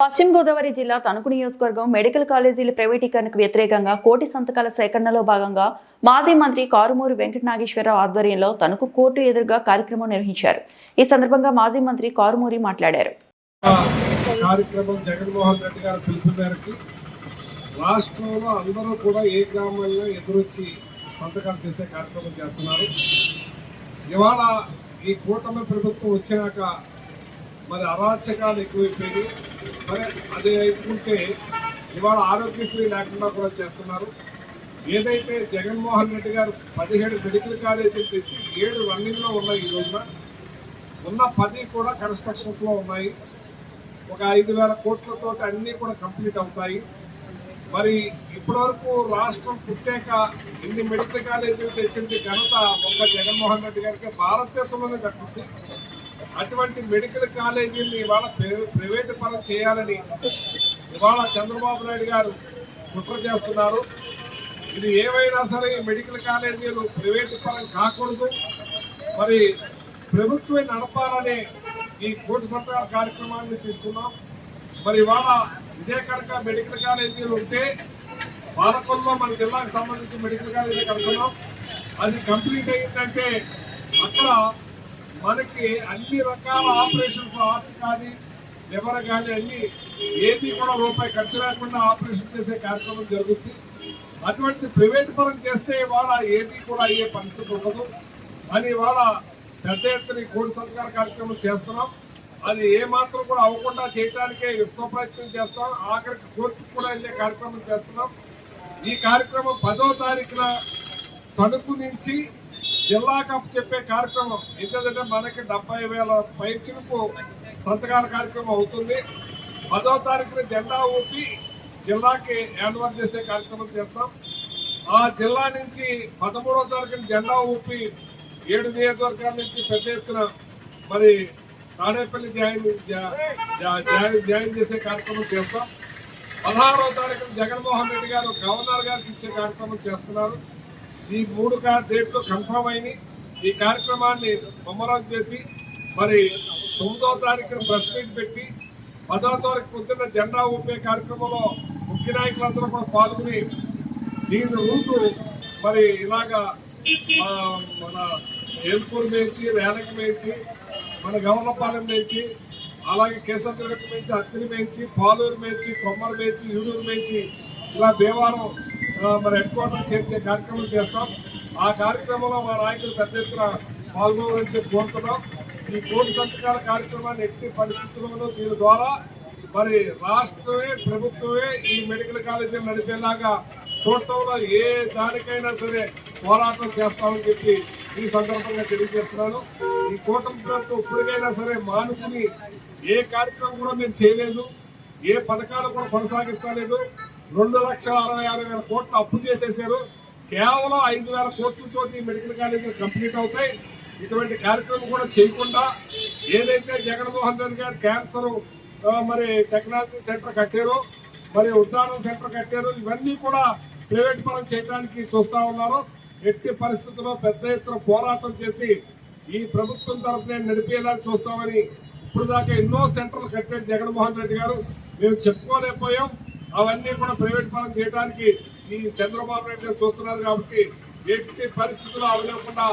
పశ్చిమ గోదావరి జిల్లా తణుకు నియోజకవర్గం మెడికల్ కాలేజీల ప్రైవేటీకరణకు వ్యతిరేకంగా కోటి సంతకాల సేకరణలో భాగంగా మాజీ మంత్రి కారుమూరి వెంకట నాగేశ్వరరావు ఆధ్వర్యంలో తణుకు కోర్టు ఎదురుగా కార్యక్రమం నిర్వహించారు. ఈ సందర్భంగా మాజీ మంత్రి కారుమూరి మాట్లాడారు. కార్యక్రమం జగన్మోహన్ రెడ్డి పిలుపు మేరకు రాష్ట్రంలో అందరూ కూడా ఏ ఎదురొచ్చి సంతకాలు చేసే కార్యక్రమం చేస్తున్నారు. ఇవాళ ఈ కూటమి ప్రభుత్వం వచ్చినాక మరి అరాచకాలు ఎక్కువైపోయి మరి అది అయిపోతే ఇవాళ ఆరోగ్యశ్రీ లేకుండా కూడా చేస్తున్నారు. ఏదైతే జగన్మోహన్ రెడ్డి గారు పదిహేడు మెడికల్ కాలేజీలు తెచ్చి ఏడు రన్నింగ్లో ఉన్నాయి ఈ రోజున ఉన్న పది కూడా కన్స్ట్రక్షన్స్లో ఉన్నాయి. ఒక ఐదు వేల కోట్లతో అన్నీ కూడా కంప్లీట్ అవుతాయి. మరి ఇప్పటివరకు రాష్ట్రం పుట్టాక ఇన్ని మెడికల్ కాలేజీలు తెచ్చింది ఘనత ఒక్క జగన్మోహన్ రెడ్డి గారికి భారతదేశంలోనే దక్కుతుంది అటువంటి మెడికల్ కాలేజీని ఇవాళ ప్రైవే- ప్రైవేటు పరం చేయాలని ఇవాళ చంద్రబాబు నాయుడు గారు కుట్ర చేస్తున్నారు. ఇది ఏమైనా సరే మెడికల్ కాలేజీలు ప్రైవేటు పరం కాకూడదు. మరి ప్రభుత్వం నడపాలనే ఈ కోటి సంతకాల కార్యక్రమాన్ని తీసుకున్నాం. మరి ఇవాళ ఇదే కనుక మెడికల్ కాలేజీలు ఉంటే పాలకొల్లో మన జిల్లాకు సంబంధించి మెడికల్ కాలేజీ కడుతున్నాం. అది కంప్లీట్ అయిందంటే అక్కడ మనకి అన్ని రకాల ఆపరేషన్స్ హార్ట్ కానీ లివర్ కానీ అన్ని ఏది కూడా రూపాయి ఖర్చు లేకుండా ఆపరేషన్ చేసే కార్యక్రమం జరుగుతుంది. అటువంటి ప్రైవేట్ పరం చేస్తే ఇవాళ ఏది కూడా అయ్యే పరిస్థితి ఉండదు. అని ఇవాళ పెద్ద ఎత్తున కోడి సత్కార కార్యక్రమం చేస్తున్నాం. అది ఏమాత్రం కూడా అవ్వకుండా చేయడానికే విశ్వ ప్రయత్నం చేస్తాం ఆఖరికి కోర్టుకు కూడా వెళ్ళే కార్యక్రమం చేస్తున్నాం. ఈ కార్యక్రమం పదో తారీఖున తణుకు నుంచి జిల్లా కప్ చెప్పే కార్యక్రమం ఎందుకంటే మనకి డెబ్బై వేల పైచులకు సంతకాల కార్యక్రమం అవుతుంది. పదో తారీఖున జెండా ఊపి జిల్లాకి ఏర్పాటు చేసే కార్యక్రమం చేస్తాం. ఆ జిల్లా నుంచి పదమూడవ తారీఖున జెండా ఊపి ఏడు నియోజకవర్గాల నుంచి పెద్ద ఎత్తున మరి తాడేపల్లి జాయిన్ జాయిన్ చేసే కార్యక్రమం చేస్తాం. పదహారవ తారీఖున జగన్మోహన్ రెడ్డి గారు గవర్నర్ గారికి ఇచ్చే కార్యక్రమం చేస్తున్నారు. ఈ మూడు డేట్లు కన్ఫర్మ్ అయినాయి. ఈ కార్యక్రమాన్ని ముమ్మరం చేసి మరి తొమ్మిదవ తారీఖున ప్రెస్ మీట్ పెట్టి పదవ తారీఖు పొద్దున్న జెండా ఊపే కార్యక్రమంలో ముఖ్య నాయకులందరూ కూడా పాల్గొని దీని రూటు మరి ఇలాగా మన ఏల్పూర్ మేంచి రేణకి మేంచి మన గవర్నపాలెం మేంచి అలాగే కేసంద్రగట్టు మేంచి అత్తిని మేంచి పాలూరు మేంచి కొమ్మలు మేంచి యూడూరు మేంచి ఇలా దేవాలయం మరి హెడ్ క్వార్టర్ చేర్చే కార్యక్రమం చేస్తాం. ఆ కార్యక్రమంలో మా నాయకులు పెద్ద ఎత్తున పాల్గొనాలని చెప్పి కోరుతున్నాం. ఈ కోటి సంతకాల కార్యక్రమాన్ని ఎట్టి పరిస్థితుల్లో దీని ద్వారా మరి రాష్ట్రమే ప్రభుత్వమే ఈ మెడికల్ కాలేజీ నడిపేలాగా చూడటంలో ఏ దానికైనా సరే పోరాటం చేస్తామని చెప్పి ఈ సందర్భంగా తెలియజేస్తున్నాను. ఈ కూటమి ప్రభుత్వం ఇప్పటికైనా సరే మానుకుని ఏ కార్యక్రమం కూడా మేము చేయలేదు. ఏ పథకాలు కూడా కొనసాగిస్తలేదు. రెండు లక్షల అరవై ఆరు వేల కోట్లు అప్పు చేసేసారు కేవలం ఐదు వేల కోట్లతో ఈ మెడికల్ కాలేజీలు కంప్లీట్ అవుతాయి. ఇటువంటి కార్యక్రమం కూడా చేయకుండా ఏదైతే జగన్మోహన్ రెడ్డి గారు క్యాన్సర్ మరి టెక్నాలజీ సెంటర్ కట్టారో మరి ఉద్దానం సెంటర్ కట్టారు ఇవన్నీ కూడా ప్రైవేట్ పరం చేయడానికి చూస్తూ ఉన్నారు. ఎట్టి పరిస్థితుల్లో పెద్ద ఎత్తున పోరాటం చేసి ఈ ప్రభుత్వం తరఫున నడిపేలా చూస్తామని ఇప్పుడు దాకా ఎన్నో సెంటర్లు కట్టారు జగన్మోహన్ రెడ్డి గారు. మేము చెప్పుకోలేకపోయాం. అవన్నీ కూడా ప్రైవేట్ పరం చేయడానికి ఈ చంద్రబాబు నాయుడు గారు చూస్తున్నారు కాబట్టి ఎట్టి పరిస్థితుల్లో అవి లేకుండా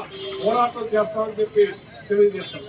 పోరాటం చేస్తామని చెప్పి తెలియజేస్తాం.